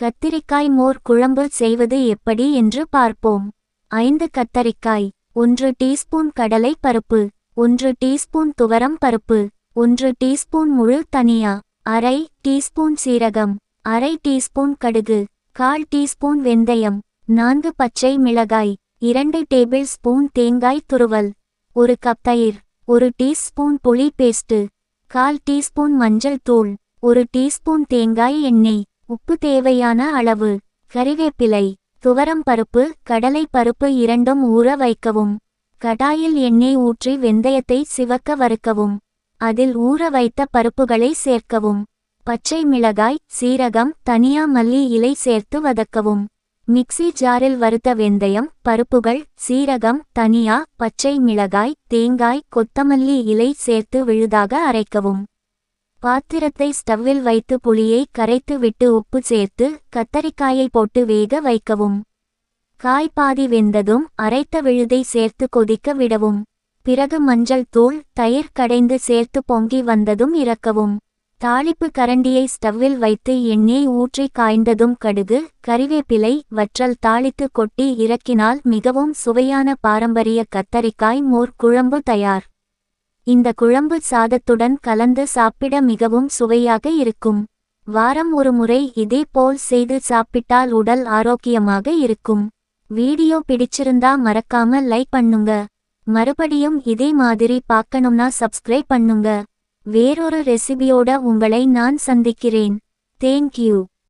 கத்திரிக்காய் மோர் குழம்பு செய்வது எப்படி என்று பார்ப்போம். ஐந்து கத்தரிக்காய் ஒன்று டீஸ்பூன் கடலை பருப்பு ஒன்று டீஸ்பூன் துவரம் பருப்பு ஒன்று டீஸ்பூன் முழு தனியா அரை டீஸ்பூன் சீரகம் அரை டீஸ்பூன் கடுகு கால் டீஸ்பூன் வெந்தயம் நான்கு பச்சை மிளகாய் இரண்டு டேபிள் ஸ்பூன் தேங்காய் துருவல் ஒரு கப் தயிர் ஒரு டீஸ்பூன் புளி பேஸ்ட் கால் டீஸ்பூன் மஞ்சள் தூள் ஒரு டீஸ்பூன் தேங்காய் எண்ணெய் உப்பு தேவையான அளவு கறிவேப்பிலை துவரம் பருப்பு கடலை பருப்பு இரண்டும் ஊற வைக்கவும். கடாயில் எண்ணெய் ஊற்றி வெந்தயத்தை சிவக்க வறுக்கவும். அதில் ஊற வைத்த பருப்புகளை சேர்க்கவும். பச்சை மிளகாய் சீரகம் தனியா மல்லி இலை சேர்த்து வதக்கவும். மிக்ஸி ஜாரில் வறுத்த வெந்தயம் பருப்புகள் சீரகம் தனியா பச்சை மிளகாய் தேங்காய் கொத்தமல்லி இலை சேர்த்து விழுதாக அரைக்கவும். பாத்திரத்தை ஸ்டவ்வில் வைத்து புளியை கரைத்து விட்டு உப்பு சேர்த்து கத்தரிக்காயை போட்டு வேக வைக்கவும். காய் பாதி வெந்ததும் அரைத்த விழுதை சேர்த்து கொதிக்க விடவும். பிறகு மஞ்சள் தூள் தயிர் கடைந்து சேர்த்து பொங்கி வந்ததும் இறக்கவும். தாளிப்பு கரண்டியை ஸ்டவ்வில் வைத்து எண்ணெய் ஊற்றி காய்ந்ததும் கடுகு கறிவேப்பிலை வற்றல் தாளித்து கொட்டி இறக்கினால் மிகவும் சுவையான பாரம்பரிய கத்தரிக்காய் மோர் குழம்பு தயார். இந்த குழம்பு சாதத்துடன் கலந்து சாப்பிட மிகவும் சுவையாக இருக்கும். வாரம் ஒரு முறை இதே போல் செய்து சாப்பிட்டால் உடல் ஆரோக்கியமாக இருக்கும். வீடியோ பிடிச்சிருந்தா மறக்காம லைக் பண்ணுங்க. மறுபடியும் இதே மாதிரி பார்க்கணும்னா சப்ஸ்கிரைப் பண்ணுங்க. வேறொரு ரெசிபியோட உங்களை நான் சந்திக்கிறேன். தேங்க்யூ